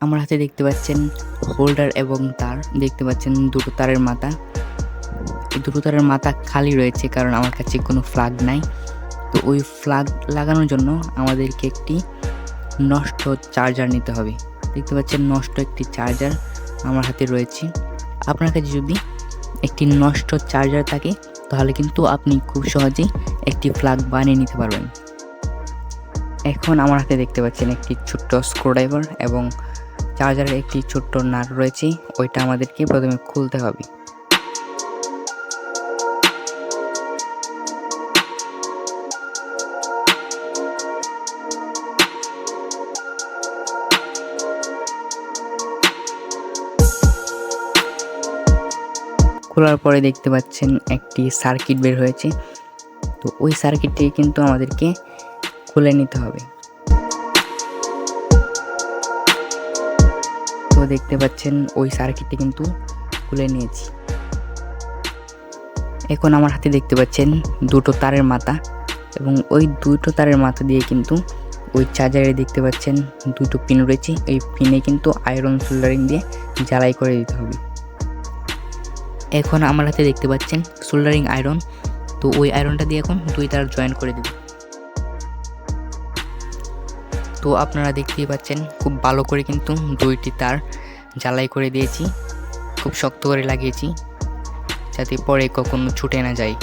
আমার হাতে দেখতে পাচ্ছেন হোল্ডার এবং তার, দেখতে পাচ্ছেন দুটো তারের মাথা। এই দুটো তারের মাথা খালি রয়েছে কারণ আমার কাছে কোনো ফ্লাগ নাই। তো ওই ফ্লাগ লাগানোর জন্য আমাদেরকে একটি নষ্ট চার্জার নিতে হবে। দেখতে পাচ্ছেন নষ্ট একটি চার্জার আমার হাতে রয়েছে। আপনার কাছে যদি একটি নষ্ট চার্জার থাকে, তাহলে কিন্তু আপনি খুব সহজেই একটি ফ্লাগ বানিয়ে নিতে পারবেন। এখন আমার হাতে দেখতে পাচ্ছেন একটি ছোট্ট স্ক্রুড্রাইভার এবং চার্জারের একটি ছোট্ট নাট রয়েছে, ওইটা আমাদেরকে প্রথমে খুলতে হবে। খোলার পরে দেখতে পাচ্ছেন একটি সার্কিট বের হয়েছে, তো ওই সার্কিটটি কিন্তু আমাদেরকে খুলে নিতে হবে। তো দেখতে পাচ্ছেন, ওই সার্কিটটি কিন্তু খুলে নিয়েছি। এখন আমার হাতে দেখতে পাচ্ছেন দুটো তারের মাথা এবং ওই দুটো তারের মাথা দিয়ে কিন্তু ওই চার্জারে দেখতে পাচ্ছেন দুটো পিন রয়েছে। এই পিনে কিন্তু আয়রন সোল্ডারিং দিয়ে জ্বালাই করে দিতে হবে। এখন আমার হাতে দেখতে পাচ্ছেন সোল্ডারিং আয়রন তো ওই আয়রনটা দিয়ে এখন দুই তার জয়েন করে দেব। তো আপনারা দেখতেই পাচ্ছেন, খুব ভালো করে কিন্তু দুইটি তার জ্বালাই করে দিয়েছি। খুব শক্ত করে লাগিয়েছি, যাতে পরে কখনো ছুটে না যায়।